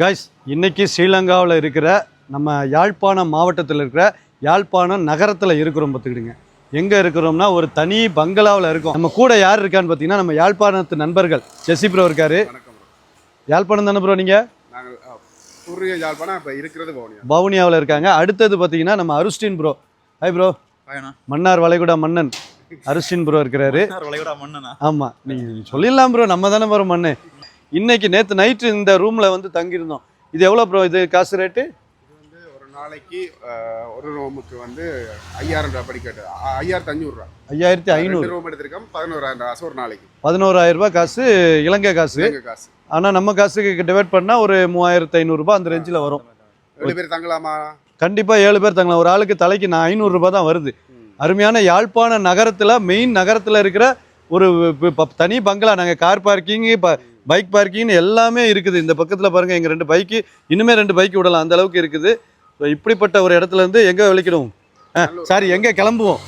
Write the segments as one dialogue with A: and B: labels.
A: Guys இன்னைக்கு ஸ்ரீலங்காவில் இருக்கிற நம்ம யாழ்ப்பாணம் மாவட்டத்தில் இருக்கிற யாழ்ப்பாணம் நகரத்தில் இருக்கிறோம் பார்த்துக்கிடுங்க. எங்கே இருக்கிறோம்னா ஒரு தனி பங்களாவில் இருக்கோம். நம்ம கூட யார் இருக்கான்னு பார்த்தீங்கன்னா நம்ம யாழ்ப்பாணத்து நண்பர்கள். ஜெசி ப்ரோ இருக்காரு.
B: வணக்கம் bro.
A: யாழ்ப்பாணம் தானே ப்ரோ நீங்கள்
B: பூர்வீக யாழ்ப்பாணம் இப்போ இருக்கிறது பவுனியா.
A: வவுனியாவில் இருக்காங்க. அடுத்தது பார்த்தீங்கன்னா நம்ம அருஸ்டின் ப்ரோ. Hi bro. மன்னார் வளைகுடா மன்னன். அருஸ்டின் ப்ரோ இருக்கிறாரு.
C: வளைகுடா மன்னனா?
A: ஆமாம் நீங்கள் சொல்லிடலாம் ப்ரோ. நம்ம தானே ப்ரோ மண்ணு. இன்னைக்கு நேற்று நைட்டு இந்த ரூமில் வந்து தங்கியிருந்தோம். இது எவ்வளோ ப்ரோ இது காசு ரேட்டு
B: இது வந்து ஒரு நாளைக்கு ஒரு ரூமுக்கு வந்து ஐயாயிரம் ரூபாய் படிக்கட்டு ஐயாயிரத்து அஞ்சூறு ரூபா.
A: ஐயாயிரத்தி ஐநூறு.
B: ரூம் எடுத்திருக்கோம் பதினோராயிரம் காசு ஒரு நாளைக்கு.
A: பதினோராயிரம் ரூபாய் காசு இலங்கை காசு.
B: காசு.
A: ஆனால் நம்ம காசுக்கு டிவைட் பண்ணால் ஒரு மூவாயிரத்து ஐநூறுரூபா அந்த ரேஞ்சில் வரும்.
B: ரெண்டு பேர் தங்கலாமா?
A: கண்டிப்பாக ஏழு பேர் தங்கலாம். ஒரு ஆளுக்கு தலைக்கு நான் ஐநூறுரூபா தான் வருது. அருமையான யாழ்ப்பாண நகரத்தில் மெயின் நகரத்தில் இருக்கிற ஒரு தனி பங்களா. நாங்கள் கார் பார்க்கிங்கு பைக் பார்க்கிங்னு எல்லாமே இருக்குது. இந்த பக்கத்தில் பாருங்கள் எங்கள் ரெண்டு பைக்கு இன்னுமே ரெண்டு பைக் விடலாம். அந்த அளவுக்கு இருக்குது. ஸோ இப்படிப்பட்ட ஒரு இடத்துல இருந்து எங்கே விളിக்கணும் சாரி எங்கே கிளம்புவோம்?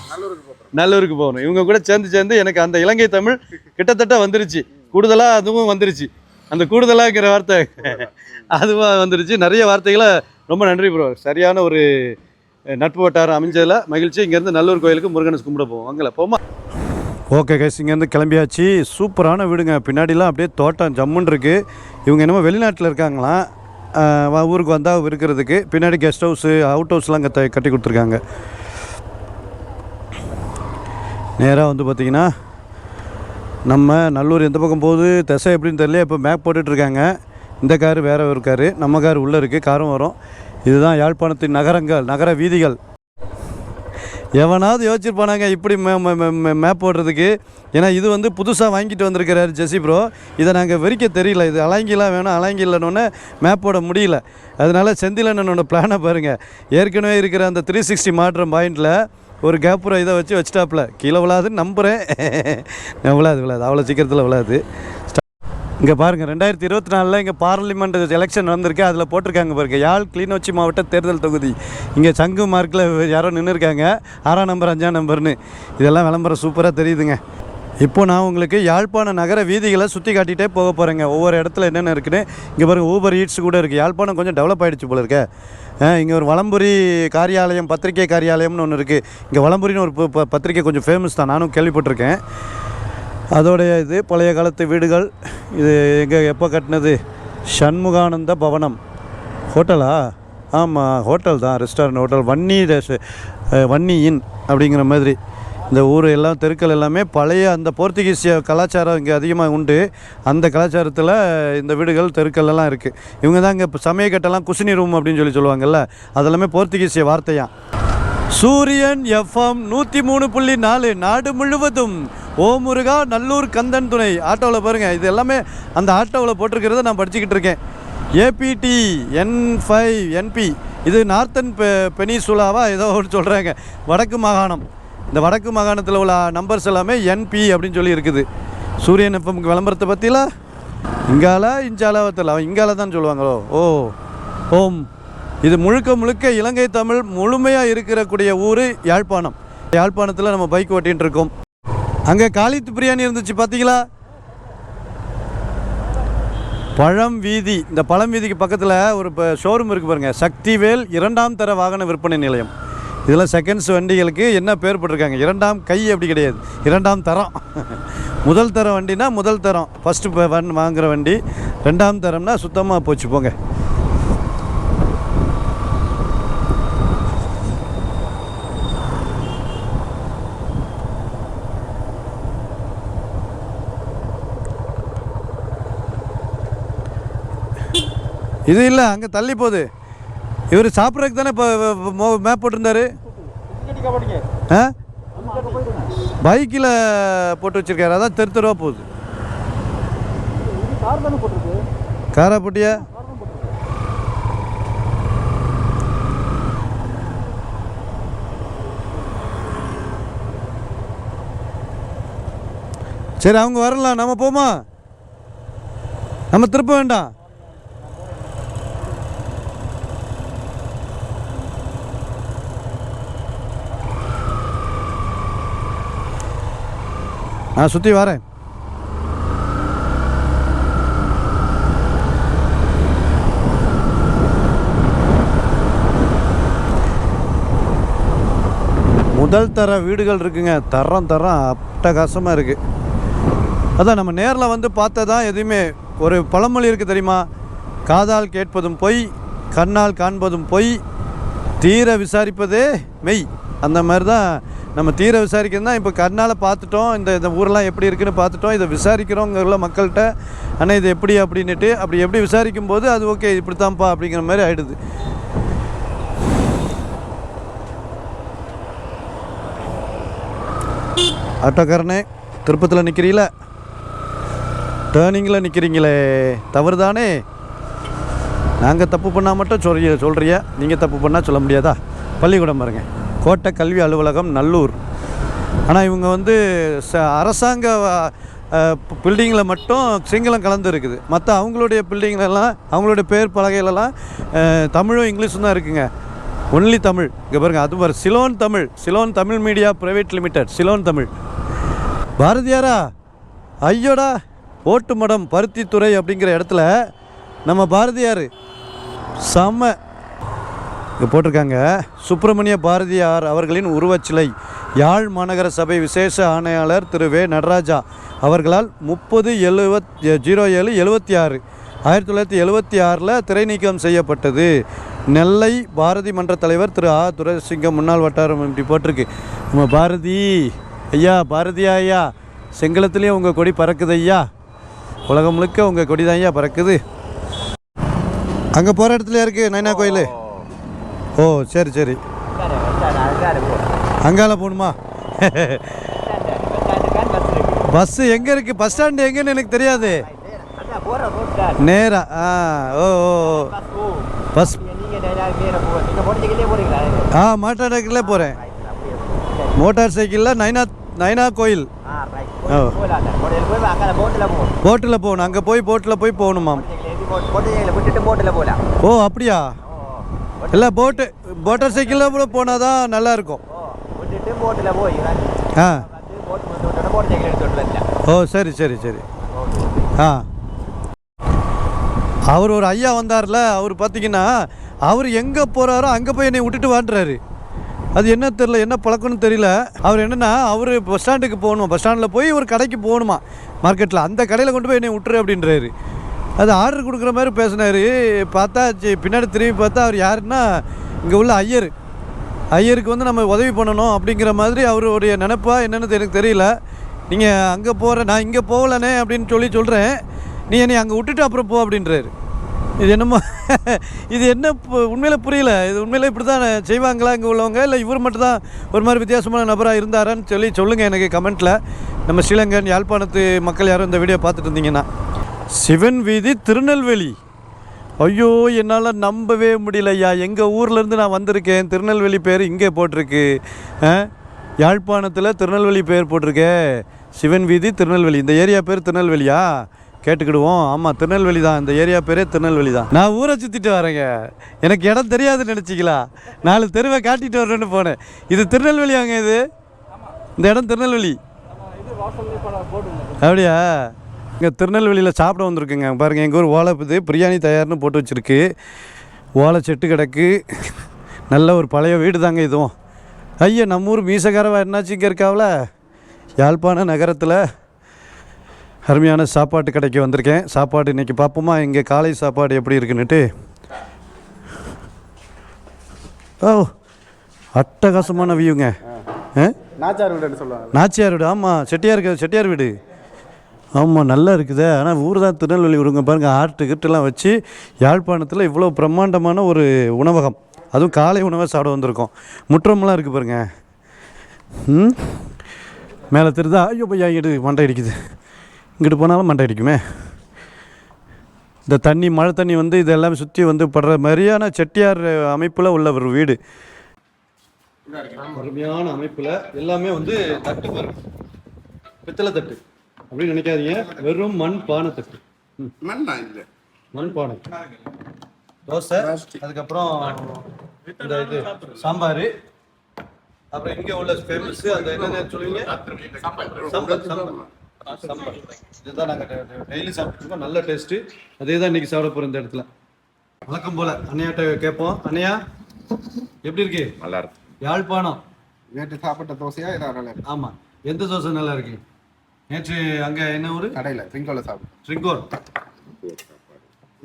B: நல்லூருக்கு
A: போகணும். இவங்க கூட சேர்ந்து சேர்ந்து எனக்கு அந்த இலங்கை தமிழ் கிட்டத்தட்ட வந்துருச்சு. கூடுதலாக அதுவும் வந்துருச்சு. அந்த கூடுதலாங்கிற வார்த்தை அதுவும் வந்துருச்சு. நிறைய வார்த்தைகளை ரொம்ப நன்றி ப்ரோ சரியான ஒரு நட்பு வட்டாரம் அமைஞ்சதில் மகிழ்ச்சி. இங்கேருந்து நல்லூர் கோயிலுக்கு முருகனை கும்பிட போவோம். வாங்கல போமா ஓகே கைஸ் இங்கேருந்து கிளம்பியாச்சு. சூப்பரான வீடுங்க. பின்னாடிலாம் அப்படியே தோட்டம் ஜம்முன் இருக்குது இவங்க என்னமோ வெளிநாட்டில் இருக்காங்களாம் ஊருக்கு வந்தால் இருக்கிறதுக்கு. பின்னாடி கெஸ்ட் ஹவுஸு அவுட் ஹவுஸ்லாம் அங்கே கட்டி கொடுத்துருக்காங்க. நேராக வந்து பார்த்திங்கன்னா நம்ம நல்லூர் எந்த பக்கம் போகுது திசை எப்படின்னு தெரியல. இப்போ மேப் போட்டுட்ருக்காங்க. இந்த காரு வேற ஒரு காரு. நம்ம கார் உள்ளே இருக்குது காரும் வரும். இதுதான் யாழ்ப்பாணத்தின் நகரங்கள் நகர வீதிகள். எவனாவது யோசிச்சிருப்பானாங்க இப்படி மே- மேப் போடுறதுக்கு. ஏன்னா இது வந்து புதுசாக வாங்கிட்டு வந்திருக்கிறார் ஜெசி ப்ரோ. இதை நாங்கள் வெறிக்க தெரியல. இது அலங்கிலாம் வேணும் அலங்கி இல்லைன்னு மேப் போட முடியல. அதனால செந்திலண்ணனோட பிளானை பாருங்கள் ஏற்கனவே இருக்கிற அந்த த்ரீ சிக்ஸ்டி மாற்றம் பாயிண்டில் ஒரு கேப்புரை இதை வச்சு வச்சுட்டாப்புல. கீழே விழாதுன்னு நம்புகிறேன் விழாது விழாது. அவ்வளோ சீக்கிரத்தில் விழாது. இங்கே பாருங்கள் ரெண்டாயிரத்தி இருபத்தி நாலில் இங்கே பார்லிமெண்ட் எலெக்ஷன் நடந்திருக்கு. அதில் போட்டிருக்காங்க பாருங்க யாழ் கிளிநொச்சி மாவட்ட தேர்தல் தொகுதி. இங்கே சங்கு மார்க்கில் யாரோ நின்றுருக்காங்க ஆறாம் நம்பர் அஞ்சாம் நம்பர்னு. இதெல்லாம் விளம்பரம் சூப்பராக தெரியுதுங்க. இப்போது நான் உங்களுக்கு யாழ்ப்பாண நகர வீதிகளை சுற்றி காட்டிகிட்டே போக போகிறேங்க ஒவ்வொரு இடத்துல என்னென்ன இருக்குன்னு. இங்கே பாருங்கள் ஊபர் ஈட்ஸ் கூட இருக்குது யாழ்ப்பாணம் கொஞ்சம் டெவலப் ஆகிடுச்சு போல இருக்க. இங்கே ஒரு வளம்புரி காரியாலயம் பத்திரிகை காரியாலயம்னு ஒன்று இருக்குது இங்கே வளம்புரின்னு ஒரு ப- ப- பத்திரிகை கொஞ்சம் ஃபேமஸ் தான். நானும் கேள்விப்பட்டிருக்கேன். அதோடைய இது பழைய காலத்து வீடுகள். இது எங்கே எப்போ கட்டினது? சண்முகானந்த பவனம். ஹோட்டலா? ஆமாம் ஹோட்டல் தான் ரெஸ்டாரண்ட் ஹோட்டல். வன்னி ரெஸ்- வன்னியின் வன்னி இன் அப்படிங்கிற மாதிரி. இந்த ஊர் எல்லாம் தெருக்கள் எல்லாமே பழைய அந்த போர்த்துகீசிய கலாச்சாரம் இங்கே அதிகமாக உண்டு. அந்த கலாச்சாரத்தில் இந்த வீடுகள் தெருக்கள் எல்லாம் இருக்குது இவங்க தான் இங்கே சமயக்கட்டெல்லாம் குசினி ரூம் அப்படின்னு சொல்லி சொல்லுவாங்கல்ல அதெல்லாமே போர்த்துகீசிய வார்த்தையாக சூரியன் எஃப்எம் நூற்றி மூணு புள்ளி நாலு நாடு முழுவதும் ஓ முருகா நல்லூர் கந்தன் துணை. ஆட்டோவில் பாருங்கள் இது எல்லாமே அந்த ஆட்டோவில் போட்டிருக்கிறத நான் படிச்சுக்கிட்டு இருக்கேன். ஏபிடி என் ஃபைவ் என்பி இது நார்த்தன் பெ பெனிசுலாவா ஏதோ ஒன்று சொல்கிறாங்க வடக்கு மாகாணம். இந்த வடக்கு மாகாணத்தில் உள்ள நம்பர்ஸ் எல்லாமே என்பி அப்படின்னு சொல்லி இருக்குது. சூரியன் எஃப்எம்க்கு விளம்பரத்தை பற்றிலாம் இங்கால இஞ்சால தெரியல இங்கால தான் சொல்லுவாங்களோ? ஓ ஓம். இது முழுக்க முழுக்க இலங்கை தமிழ் முழுமையாக இருக்கக்கூடிய ஊர் யாழ்ப்பாணம். யாழ்ப்பாணத்தில் நம்ம பைக் ஓட்டிகிட்டு இருக்கோம். அங்கே காலித்து பிரியாணி இருந்துச்சு பார்த்தீங்களா பழம் வீதி. இந்த பழம் வீதிக்கு பக்கத்தில் ஒரு இப்போ ஷோரூம் இருக்குது பாருங்கள் சக்திவேல் இரண்டாம் தர வாகன விற்பனை நிலையம். இதில் செகண்ட்ஸ் வண்டிகளுக்கு என்ன பேர் போட்டிருக்காங்க? இரண்டாம் கை அப்படி கிடையாது. இரண்டாம் தரம். முதல் தர வண்டினா முதல் தரம். ஃபஸ்ட்டு வன் வாங்குகிற வண்டி. ரெண்டாம் தரம்னா சுத்தமாக போச்சு போங்க. இது இல்லை அங்கே தள்ளி போகுது. இவர் சாப்பிட்றதுக்கு தானே இப்போ மேப் போட்டிருந்தாரு? ஆ? பைக்கில் போட்டு வச்சிருக்காரு. அதான் தெரு தெருவா போகுது. காரா போட்டியா சரி அவங்க வரலாம். நம்ம போமா? நம்ம திருப்ப வேண்டாம். நான் சுற்றி வரேன். முதல் தர வீடுகள் இருக்குங்க. தரம் தரம் அட்டகாசமாக இருக்குது அதான் நம்ம நேரில் வந்து பார்த்தா தான் எதுவுமே ஒரு பழமொழி இருக்குது தெரியுமா? காதால் கேட்பதும் பொய் கண்ணால் காண்பதும் பொய் தீர விசாரிப்பதே மெய். அந்த மாதிரி தான் நம்ம தீர விசாரிக்கிறது தான் இப்போ கண்ணால் பார்த்துட்டோம் இந்த இந்த ஊரெலாம் எப்படி இருக்குதுன்னு பார்த்துட்டோம் இதை விசாரிக்கிறோங்கிற மக்கள்கிட்ட ஆனால் இது எப்படி அப்படின்னுட்டு அப்படி எப்படி விசாரிக்கும் போது அது ஓகே இப்படி தான்ப்பா அப்படிங்கிற மாதிரி ஆகிடுது ஆட்டோக்காரனே திருப்பத்தில் நிற்கிறீங்கள டேர்னிங்கில் நிற்கிறீங்களே தவறு தானே நாங்கள் தப்பு பண்ணால் மட்டும் சொல்றிய? சொல்கிறியா நீங்கள் தப்பு பண்ணால் சொல்ல முடியாதா? பள்ளிக்கூடம் பாருங்கள் கோட்டை கல்வி அலுவலகம் நல்லூர். ஆனால் இவங்க வந்து ச அரசாங்க பில்டிங்கில் மட்டும் சிங்களம் கலந்து இருக்குது. மற்ற அவங்களுடைய பில்டிங்லலாம் அவங்களுடைய பேர் பலகையிலலாம் தமிழும் இங்கிலீஷும் தான் இருக்குங்க. ஒன்லி தமிழ். இங்கே பாருங்கள் அது பாரு Ceylon Tamil. Ceylon Tamil media private limited Ceylon Tamil. பாரதியாரா ஐயோடா ஓட்டு மடம் பருத்தித்துறை அப்படிங்கிற இடத்துல நம்ம பாரதியார் செம்ம இங்கே போட்டிருக்காங்க. சுப்பிரமணிய பாரதியார் அவர்களின் உருவச்சிலை. யாழ் மாநகர சபை விசேஷ ஆணையாளர் திரு வே. நடராஜா அவர்களால் முப்பது எழுவத் ஜீரோ ஏழு எழுபத்தி ஆறு. ஆயிரத்தி தொள்ளாயிரத்தி எழுபத்தி ஆறில் திரை நீக்கம் செய்யப்பட்டது. நெல்லை பாரதி மன்ற தலைவர் திரு ஆ. துரசிங்கம் முன்னாள் வட்டாரம் இப்படி போட்டிருக்கு. நம்ம பாரதி ஐயா பாரதியா ஐயா செங்கலத்துலேயும் உங்கள் கொடி பறக்குது ஐயா. உலகம் முழுக்க உங்கள் கொடி தான் ஐயா பறக்குது. அங்கே போகிற இடத்துல இருக்குது நைனா கோயில்? ஓ சரி சரி. அங்கால போகணுமா? பஸ்ஸு எங்கே இருக்குது பஸ் ஸ்டாண்டு எங்கேன்னு எனக்கு தெரியாது. நேரா ஆ ஓ ஓ. பஸ் ஆ மோட்டார் சைக்கிளில் போகிறேன் மோட்டார் சைக்கிளில் நைனா நைனா கோயில். ஓ. போட்டில் போகணும். அங்கே போய் போட்டில் போய் போகணுமாம். ஓ அப்படியா? இல்லை போட்டு மோட்டார் சைக்கிளில் கூட போனால் தான் நல்லா இருக்கும்
C: விட்டுட்டு போட்டுல போய்
A: ஆ. ஓ சரி சரி சரி. ஆ. அவர் ஒரு ஐயா வந்தார்ல அவர் பார்த்தீங்கன்னா அவர் எங்கே போகிறாரோ அங்கே போய் என்னை விட்டுட்டு வாண்டுறாரு அது என்ன தெரில என்ன பழக்கம்னு தெரியல. அவர் என்னென்னா அவர் பஸ் ஸ்டாண்டுக்கு போகணும்? பஸ் ஸ்டாண்டில் போய் ஒரு கடைக்கு போகணுமா? மார்க்கெட்டில் அந்த கடையில் கொண்டு போய் என்னை விட்டுரு அப்படின்றாரு. அது ஆர்டர் கொடுக்குற மாதிரி பேசினார். பார்த்தா பின்னாடி திரும்பி பார்த்தா அவர் யாருன்னா இங்கே உள்ள ஐயர். ஐயருக்கு வந்து நம்ம உதவி பண்ணணும் அப்படிங்கிற மாதிரி அவருடைய நினப்பா என்னென்னு எனக்கு தெரியல. நீங்கள் அங்கே போகிற நான் இங்கே போகலனே அப்படின்னு சொல்லி சொல்கிறேன் நீ என்னை அங்கே விட்டுட்டு அப்புறம் போ அப்படின்றாரு. இது என்னமோ இது என்ன உண்மையில் புரியல. இது உண்மையில் இப்படி தான் செய்வாங்களா இங்கே உள்ளவங்க? இல்லை இவர் மட்டும் தான் ஒரு மாதிரி வித்தியாசமான நபராக இருந்தாரான்னு சொல்லி சொல்லுங்கள் எனக்கு கமெண்ட்டில் நம்ம ஸ்ரீலங்கன் யாழ்ப்பாணத்து மக்கள் யாரும் இந்த வீடியோ பார்த்துட்டு இருந்தீங்கன்னா. சிவன் வீதி திருநெல்வேலி. ஐயோ என்னால் நம்பவே முடியலையா? எங்கள் ஊர்லேருந்து நான் வந்திருக்கேன். திருநெல்வேலி பேர் இங்கே போட்டிருக்கு. ஆ? யாழ்ப்பாணத்தில் திருநெல்வேலி பேர் போட்டிருக்கே. சிவன் வீதி திருநெல்வேலி. இந்த ஏரியா பேர் திருநெல்வேலியா? கேட்டுக்கிடுவோம். ஆமாம் திருநெல்வேலி தான். இந்த ஏரியா பேரே திருநெல்வேலி தான். நான் ஊரை சுற்றிட்டு வரேங்க. எனக்கு இடம் தெரியாதுன்னு நினச்சிக்கலாம் நாலு தெருவை காட்டிட்டு வரேன்னு போனேன். இது திருநெல்வேலியாங்க இது? இந்த இடம் திருநெல்வேலி. அப்படியா? இங்கே திருநெல்வேலியில் சாப்பிட வந்திருக்குங்க. பாருங்கள் எங்கள் ஊர் ஓலைப்புது பிரியாணி தயார்னு போட்டு வச்சுருக்கு. ஓலை செட்டு கிடக்கு. நல்ல ஒரு பழைய வீடு தாங்க இதுவும் ஐயா நம்ம ஊர் மீசக்காரவா என்னாச்சு இங்கே இருக்காவில்? யாழ்ப்பாண நகரத்தில் அருமையான சாப்பாட்டு கடைக்கு வந்திருக்கேன். சாப்பாடு இன்றைக்கி பார்ப்போமா இங்கே காலை சாப்பாடு எப்படி இருக்குன்னுட்டு. ஓ அட்டகாசமான வியூங்க ஆ?
B: நாச்சார் வீடுன்னு சொல்லுவாங்க
A: நாச்சியார் வீடு. ஆமாம் செட்டியார் செட்டியார் வீடு. ஆமாம் நல்லா இருக்குதே. ஆனால் ஊர் தான் திருநெல்வேலி விடுங்க பாருங்கள் ஆர்ட்டு கிட்டெல்லாம் வச்சு யாழ்ப்பாணத்தில் இவ்வளோ பிரம்மாண்டமான ஒரு உணவகம். அதுவும் காலை உணவை சாப்பிட வந்திருக்கோம். முற்றமெல்லாம் இருக்குது பாருங்க. ம்? மேலே திருதா ஐயோ பையா இங்கிட்டு மண்டை அடிக்குது. இங்கிட்டு போனாலும் மண்டை அடிக்குமே. இந்த தண்ணி மழை தண்ணி வந்து இதெல்லாம் சுற்றி வந்து படுற மாதிரியான செட்டியார் அமைப்பில் உள்ள ஒரு வீடு. அருமையான அமைப்பில் எல்லாமே வந்து தட்டு வரும் பித்தளை தட்டு. அப்படின்னு நினைக்காதீங்க. வெறும் மண் பானை தட்டு.
B: மண்ணா இல்லை?
A: மண் பானை. தோசை அதுக்கப்புறம் இந்த இது சாம்பார். அப்புறம் இங்கே உள்ள ஃபேமஸ் அந்த என்ன சொல்லுவீங்க? சாம்பார். சாம்பார் இதுதான் நாங்கள் டெய்லி சாப்பிட்டுருக்கோம். நல்ல டேஸ்ட்டு அதே தான் இன்னைக்கு சாப்பிட போகிறோம் இந்த இடத்துல. வழக்கம் போல். அண்ணையாட்ட கேட்போம். அண்ணையா எப்படி இருக்கு?
B: நல்லா இருக்கு.
A: யாழ்ப்பாணம்.
B: நேற்று சாப்பிட்ட தோசையா? இதான் நல்லா இருக்கு.
A: ஆமாம் எந்த தோசை நல்லா இருக்கு? நேற்று அங்கே என்ன ஊர்?
B: கடையில் த்ரிங்கோல சாப்பிடும்
A: ட்ரிங்கோர்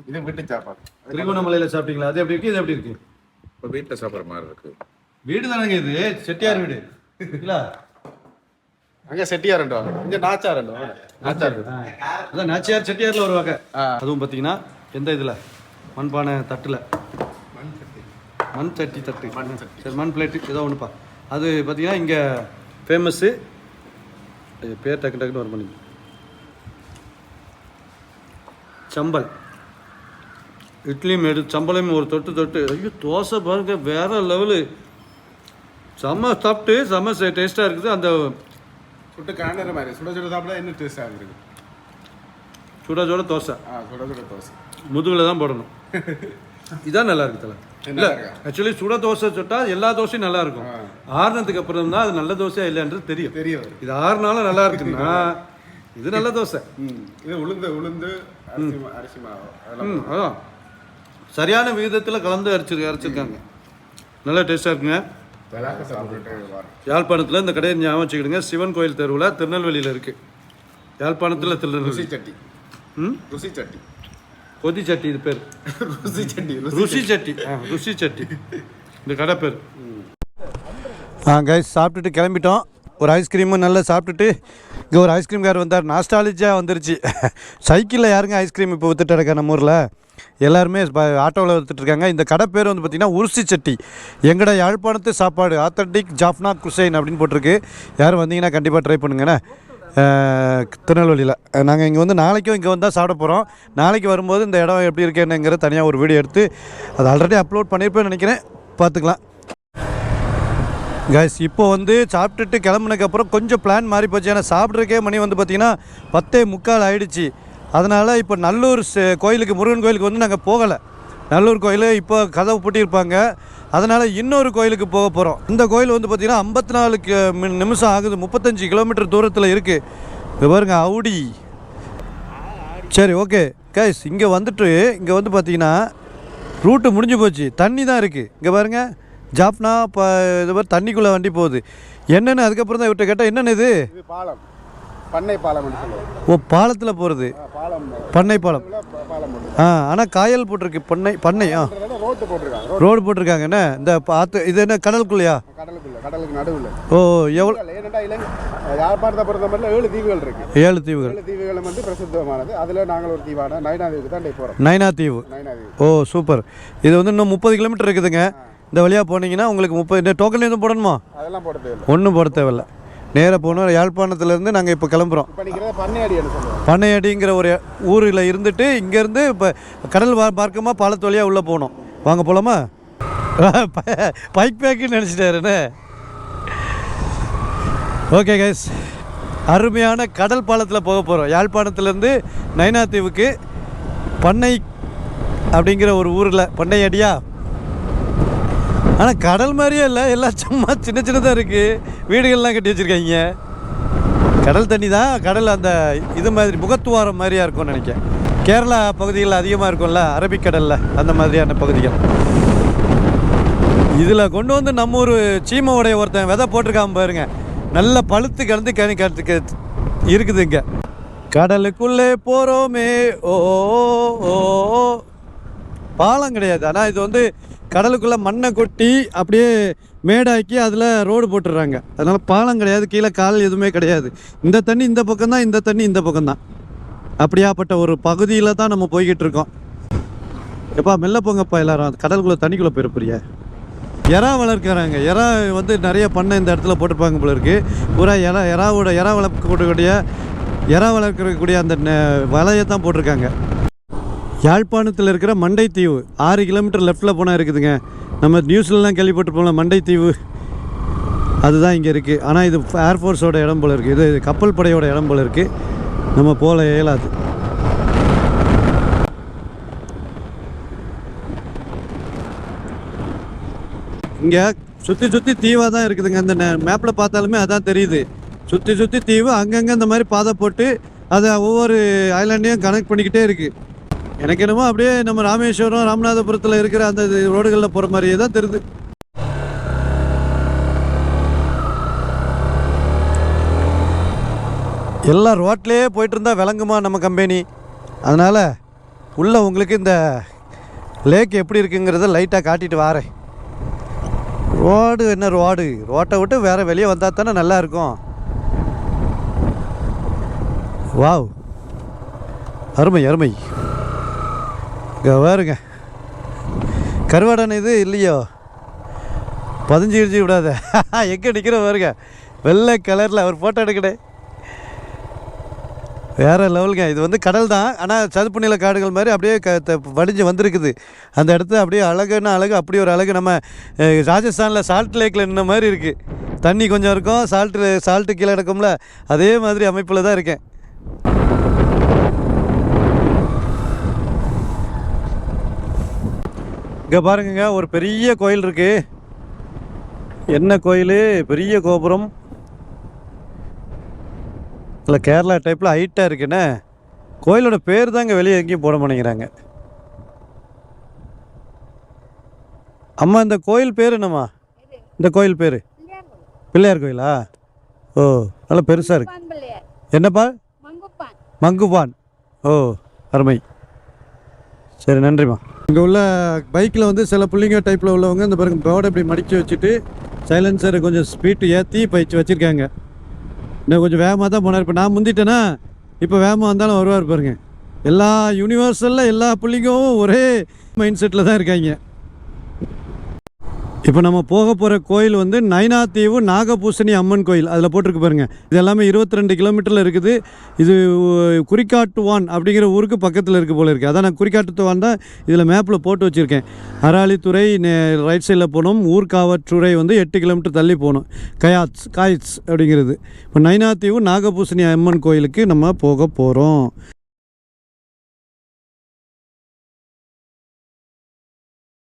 B: இது வீட்டு சாப்பாடு.
A: திருகோணமலையில் சாப்பிட்டீங்களா? அது எப்படி இருக்கு? இது எப்படி இருக்கு?
D: இப்போ வீட்டில் சாப்பிட்ற மாதிரி இருக்கு.
A: வீடு தானங்க இது? செட்டியார் வீடு. இல்ல?
B: அங்கே செட்டியா ரெண்டு வாங்க. இங்கே நாச்சா ரெண்டு வாங்க. நாச்சா இருக்கு
A: அதான் நாச்சியார் செட்டியார்ல வருவாங்க. அதுவும் பார்த்தீங்கன்னா எந்த இதில்? மண்பானை தட்டில். மண் சட்டி தட்டு. மண் சட்டி மண் பிளேட்டு ஏதோ ஒன்றுப்பா அது பார்த்தீங்கன்னா இங்கே ஃபேமஸ்ஸு பேர் டக்கு டக்குன்னு வர பண்ணுங்க சம்பல். இட்லியும் எடு சம்பளையும் ஒரு தொட்டு தொட்டு ஐயோ தோசை பாருங்க வேற லெவலு. செம்ம சாப்பிட்டு செம்ம டேஸ்ட்டாக இருக்குது. அந்த
B: சுட்டு காண்டுற மாதிரி சுட சுட சாப்பிட்டா இன்னும் டேஸ்டாக இருக்கு
A: சுட சுட தோசை.
B: ஆ சுட சுட தோசை.
A: முதுகில் தான் போடணும். இதான் நல்லா இருக்கு தல. இல்லை? ஆக்சுவலி சுட தோசை சுட்டா எல்லா தோசையும் நல்லா இருக்கும். ஆறுனதுக்கு அப்புறம் தான் அது நல்ல தோசையா இல்லைன்றது தெரியும்.
B: தெரிய வரும்
A: இது ஆறுனாலும் நல்லா இருக்குன்னா இது நல்ல தோசை.
B: இது உளுந்து உளுந்து அரிசி மாவு.
A: அதான். சரியான விகிதத்தில் கலந்து அரைச்சி அரைச்சிருக்காங்க. நல்லா டேஸ்ட்டாக இருக்குங்க. யாழ்ப்பாணத்தில் இந்த கடையை ஞாபகம் வச்சுக்கிடுங்க. சிவன் கோயில் தெருவில் திருநெல்வேலியில் இருக்குது யாழ்ப்பாணத்தில் திருநெல்வேலி.
B: சட்டி
A: ம்?
B: ருசி சட்டி
A: கொதி சட்டி இது பேர்.
B: ருசி சட்டி
A: ருசி சட்டி. ஆ ருசி சட்டி. இந்த கடை பேர். ஆ கைஸ் சாப்பிட்டுட்டு கிளம்பிட்டோம். ஒரு ஐஸ்கிரீமும் நல்லா சாப்பிட்டுட்டு இங்கே ஒரு ஐஸ்கிரீம் கார் வந்தார். நாஸ்டாலஜியாக வந்துருச்சு. சைக்கிளில் யாருங்க ஐஸ்கிரீம் இப்போ வித்துட்டு இருக்கா நம்ம ஊரில்? எல்லாருமே ஆட்டோவில் வித்துட்டு இருக்காங்க. இந்த கடை பேர் வந்து பார்த்திங்கன்னா உருசி சட்டி. எங்கட யாழ்ப்பாணத்து சாப்பாடு? ஆத்தன்டிக் ஜாஃப்னா குசைன் அப்படின்னு போட்டிருக்கு. யாரும் வந்தீங்கன்னா கண்டிப்பாக ட்ரை பண்ணுங்கண்ணே. திருநெல்வேலியில். நாங்கள் இங்கே வந்து நாளைக்கும் இங்கே வந்தால் சாப்பிட போகிறோம் நாளைக்கு வரும்போது இந்த இடம் எப்படி இருக்கேனுங்கிற தனியாக ஒரு வீடியோ எடுத்து அதை ஆல்ரெடி அப்லோட் பண்ணியிருப்பேன்னு நினைக்கிறேன். பார்த்துக்கலாம். கைஸ் இப்போ வந்து சாப்பிட்டுட்டு கிளம்புனதுக்கப்புறம் கொஞ்சம் பிளான் மாறி போச்சு. ஏன்னா சாப்பிட்றக்கே மணி வந்து பார்த்திங்கன்னா பத்தே முக்கால் ஆகிடுச்சு அதனால் இப்போ நல்லூர் கோயிலுக்கு முருகன் கோயிலுக்கு வந்து நாங்கள் போகலை. நல்லூர் கோயில் இப்போ கதவு பூட்டியிருப்பாங்க. அதனால் இன்னொரு கோயிலுக்கு போக போகிறோம் இந்த கோயில் வந்து பார்த்திங்கன்னா ஐம்பத்தி நாலு நிமிஷம் ஆகுது. முப்பத்தஞ்சு கிலோமீட்டர் தூரத்தில் இருக்குது இது பாருங்க அவுடி. சரி ஓகே. கைஸ் இங்கே வந்துட்டு இங்கே வந்து பார்த்திங்கன்னா ரூட்டு முடிஞ்சு போச்சு. தண்ணி தான் இருக்குது இங்கே பாருங்கள் ஜாப்னா இப்போ இது மாதிரி தண்ணிக்குள்ளே வண்டி போகுது. என்னென்னு அதுக்கப்புறம் தான் இவர்கிட்ட கேட்டால் என்னென்ன இது?
B: இது பாலம். பண்ணை பாலம்
A: ஓ பாலத்தில் போகிறது
B: பாலம்.
A: பண்ணை பாலம். ஆ ஆனால் காயல் போட்டிருக்கு பண்ணை பண்ணை ஆ.
B: ரோட்டு போட்டிருக்காங்க
A: ரோடு போட்டிருக்காங்க என்ன? இந்த ஆற்று இது என்ன கடலுக்குள்ளேயா?
B: கடலுக்குள்ள கடலுக்கு நடுவில்.
A: ஓ எவ்வளோ?
B: யாழ்ப்பாணத்தை பொறுத்த மட்டும் ஏழு தீவுகள் இருக்கு.
A: ஏழு தீவுகள்.
B: ஏழு தீவுகளும் வந்து பிரசித்தமானது. அதில் நாங்கள் ஒரு தீவான நைனாதீவுக்கு தான் போகிறோம்
A: நைனா தீவு. Oh super. இது வந்து இன்னும் முப்பது கிலோமீட்டர் இருக்குதுங்க. இந்த வழியாக போனீங்கன்னா உங்களுக்கு முப்பது டோக்கன் எதுவும் போடணுமா?
B: அதெல்லாம் போட தேவையில்லை.
A: ஒன்றும் போட தேவையில்ல. நேராக போகணும் யாழ்ப்பாணத்துலேருந்து நாங்கள் இப்போ கிளம்புறோம். பண்ணையடிங்கிற ஒரு ஊரில் இருந்துட்டு இங்கேருந்து இப்போ கடல் பார்க்கமாக பாலத்து வழியாக உள்ளே போகணும் வாங்க போகலாமா பைக் பேக்குன்னு நினச்சிட்டாருண்ணே ஓகே கைஸ் அருமையான கடல் பாலத்தில் போக போகிறோம் யாழ்ப்பாணத்துலேருந்து நைனா தீவுக்கு பண்ணை அப்படிங்கிற ஒரு ஊரில் பண்ணையடியா? ஆனால் கடல் மாதிரியே இல்லை. எல்லாம் சும்மா சின்ன சின்னதாக இருக்குது வீடுகள்லாம் கட்டி வச்சுருக்காங்க. கடல் தண்ணி தான் கடல் அந்த இது மாதிரி முகத்துவாரம் மாதிரியாக இருக்கும்னு நினைக்கிறேன். கேரளா பகுதிகளில் அதிகமாக இருக்கும்ல அரபிக்கடலில் அந்த மாதிரியான பகுதிகள். இதில் கொண்டு வந்து நம்ம ஊர் சீமை உடைய ஒருத்தன் விதை போட்டிருக்காம பாருங்க. நல்ல பழுத்து கலந்து கனி கற்றுக்கு இருக்குது இங்கே. கடலுக்குள்ளே போகிறோமே ஓ, ஓ பாலம் கிடையாது. ஆனால் இது வந்து கடலுக்குள்ளே மண்ணை கொட்டி அப்படியே மேடாக்கி அதில் ரோடு போட்டுடுறாங்க அதனால் பாலம் கிடையாது கீழே கால் எதுவுமே கிடையாது. இந்த தண்ணி இந்த பக்கம் தான் இந்த தண்ணி இந்த பக்கம் தான். அப்படியாப்பட்ட ஒரு பகுதியில் தான் நம்ம போய்கிட்டு இருக்கோம். எப்பா மெல்ல போங்கப்பா எல்லாரும். கடலுக்குள்ளே தண்ணிக்குள்ளே போயிருப்பிய எறா வளர்க்குறாங்க. எறா வந்து நிறைய பண்ணை இந்த இடத்துல போட்டிருப்பாங்க போல இருக்குது பூரா எறா எறாவோட எறா வளர்க்கக்கூடிய எறா வளர்க்கக்கூடிய அந்த நெ- வலையை தான் போட்டிருக்காங்க. யாழ்ப்பாணத்தில் இருக்கிற மண்டைத்தீவு ஆறு கிலோமீட்டர் லெஃப்டில் போனால் இருக்குதுங்க. நம்ம நியூஸ்லலாம் கேள்விப்பட்டிருப்போம்ல மண்டைத்தீவு அதுதான் இங்கே இருக்குது ஆனால் இது ஏர்ஃபோர்ஸோட இடம் போல் இருக்குது இது கப்பல் படையோட இடம் போல் இருக்குது நம்ம போல இயலாது. இங்கே சுற்றி சுற்றி தீவாக தான் இருக்குதுங்க. அந்த மேப்பில் பார்த்தாலுமே அதான் தெரியுது. சுற்றி சுற்றி தீவு அங்கங்கே இந்த மாதிரி பாதை போட்டு அதை ஒவ்வொரு ஐலாண்டையும் கனெக்ட் பண்ணிக்கிட்டே இருக்குது எனக்கு என்னமோ அப்படியே நம்ம ராமேஸ்வரம் ராமநாதபுரத்தில் இருக்கிற அந்த ரோடுகளில் போகிற மாதிரியே தான் தெரியுது. எல்லாம் ரோட்லேயே போயிட்டுருந்தா விளங்குமா நம்ம கம்பெனி? அதனால் உள்ளே உங்களுக்கு இந்த லேக் எப்படி இருக்குங்கிறத லைட்டாக காட்டிட்டு வரேன். ரோடு என்ன ரோடு? ரோட்டை விட்டு வேறு வெளியே வந்தால் தானே நல்லாயிருக்கும் வாவ். அருமை அருமை. இங்கே பாருங்க. கருவாடான இது இல்லையோ? பதிஞ்சு கிழிஞ்சு விடாத. எங்கே நிற்கிற பாருங்க. வெள்ளை கலரில் அவர் ஃபோட்டோ எடுக்கடே வேறு லெவலுங்க. இது வந்து கடல் தான். ஆனால் சதுப்பு நில காடுகள் மாதிரி அப்படியே க வடிஞ்சு வந்திருக்குது. அந்த இடத்துல அப்படியே அழகுன்னா அழகு அப்படி ஒரு அழகு நம்ம ராஜஸ்தானில் சால்ட் லேக்கில் நின்ன மாதிரி இருக்குது தண்ணி கொஞ்சம் இருக்கும். சால்ட்டு சால்ட்டு கீழே இருக்கும்ல அதே மாதிரி அமைப்பில் தான் இருக்கேன். இங்கே பாருங்கங்க ஒரு பெரிய கோயில் இருக்குது என்ன கோயில்? பெரிய கோபுரம். இல்லை கேரளா டைப்பில் ஹைட்டாக இருக்குண்ணே கோயிலோட பேர் தாங்க வெளியே எங்கேயும் போட மாட்டேங்கிறாங்க. அம்மா இந்த கோயில் பேர் என்னம்மா? இந்த கோயில் பேர்? பிள்ளையார் கோயிலா? ஓ நல்லா பெருசாக இருக்கு. என்னப்பா? மங்குபான் ஓ அருமை. சரி நன்றிம்மா. இங்கே உள்ள பைக்கில் வந்து சில பிள்ளைங்க டைப்பில் உள்ளவங்க இந்த பாருங்க போர்டை இப்படி மடித்து வச்சுட்டு சைலன்சரை கொஞ்சம் ஸ்பீட்டு ஏற்றி பயிற்சி வச்சுருக்காங்க. இன்னும் கொஞ்சம் வேகமாக தான் போனார். இப்போ நான் முந்திட்டேன்னா இப்போ வேகமாக வந்தாலும் வருவார் பாருங்க. எல்லா யூனிவர்சலில் எல்லா பிள்ளைங்களும் ஒரே மைண்ட் செட்டில் தான் இருக்காங்க. இப்போ நம்ம போக போகிற கோயில் வந்து நைனாத்தீவு நாகபூசணி அம்மன் கோயில். அதில் போட்டிருக்கு பாருங்கள் இது எல்லாமே இருபத்தி ரெண்டு கிலோமீட்டரில் இருக்குது. இது குறிக்காட்டுவான் அப்படிங்கிற ஊருக்கு பக்கத்தில் இருக்குது போல இருக்குது அதான் நான் குறிக்காட்டுவான் தான் இதில் மேப்பில் போட்டு வச்சுருக்கேன். அராளித்துறை ரைட் சைடில் போனோம். ஊர்காவற்றுறை வந்து எட்டு கிலோமீட்டர் தள்ளி போகணும் கயாத்ஸ் காய்ட்ஸ் அப்படிங்கிறது. இப்போ நைனாத்தீவு நாகபூசணி அம்மன் கோயிலுக்கு நம்ம போக போகிறோம்